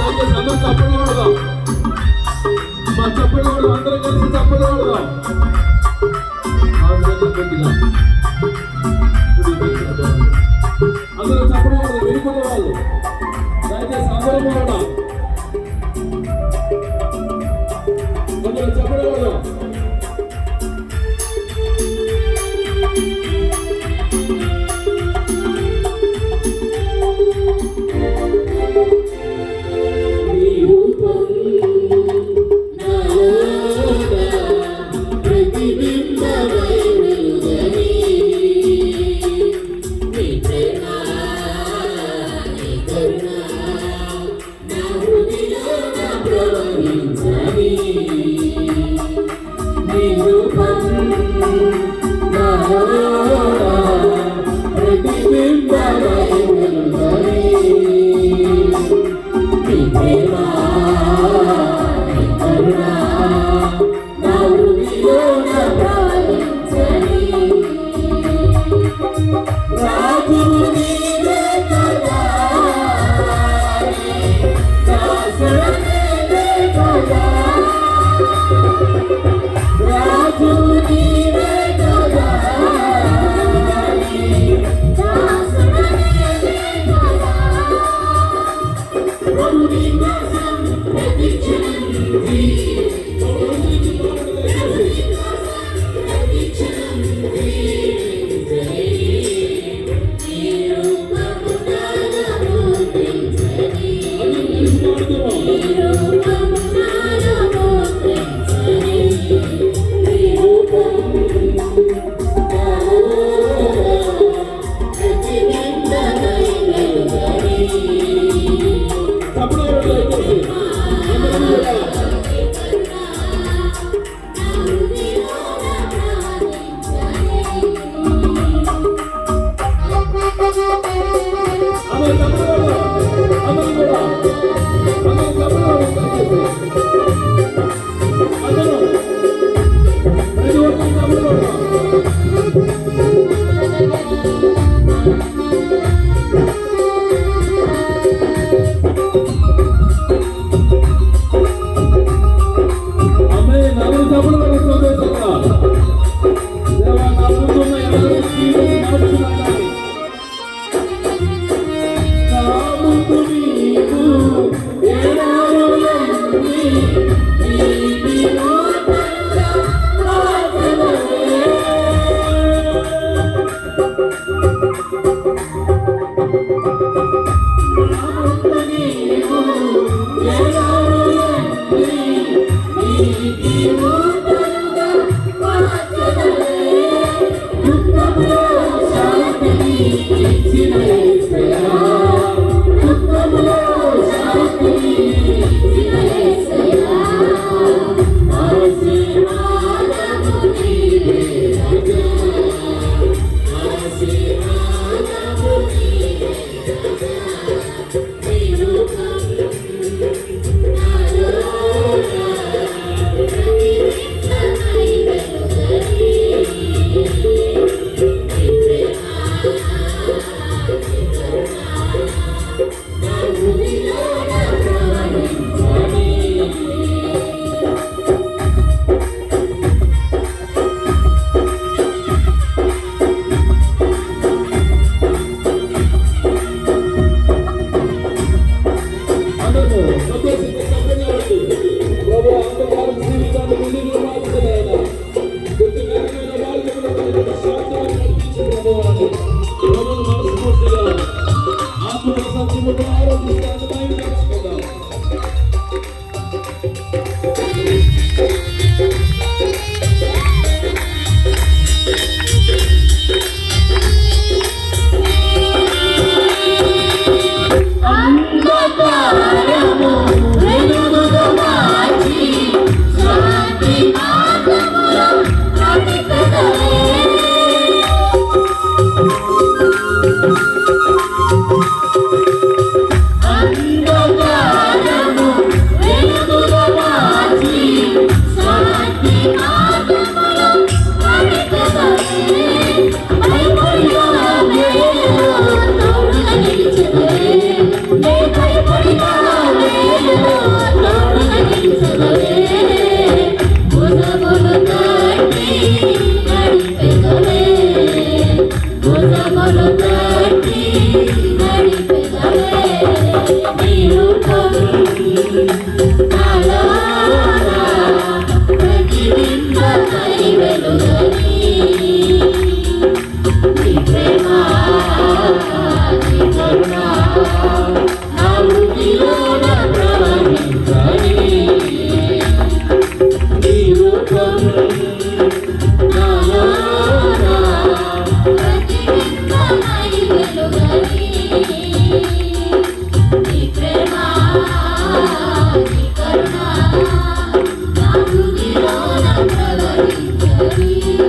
దయచేసి అందరూ చప్పట్లు కొడదాం మా చప్పట్లు కొడదాం అందరూ కలిసి చప్పట్లు కొడదాం అందరూ చప్పట్లు వాళ్ళు దయచేసి అందరూ Hallelujah.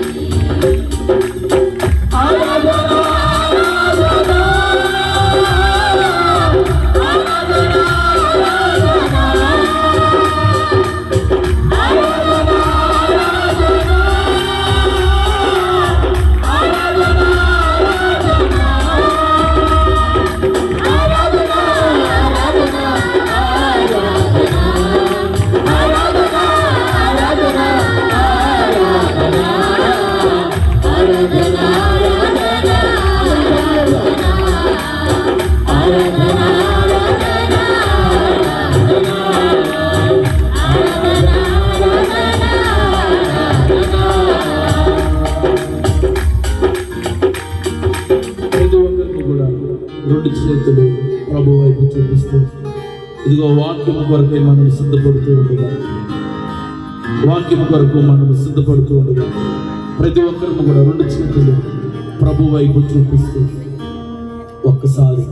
Música ఇదిగో వాక్యం కొరకై మనం సిద్ధపడుతూ ఉండగా వాక్యం కొరకు మనం సిద్ధపడుతూ ఉండగా ప్రతి ఒక్కరిని కూడా రెండు చేతులు ప్రభు వైపు చూపిస్తూ ఒక్కసారి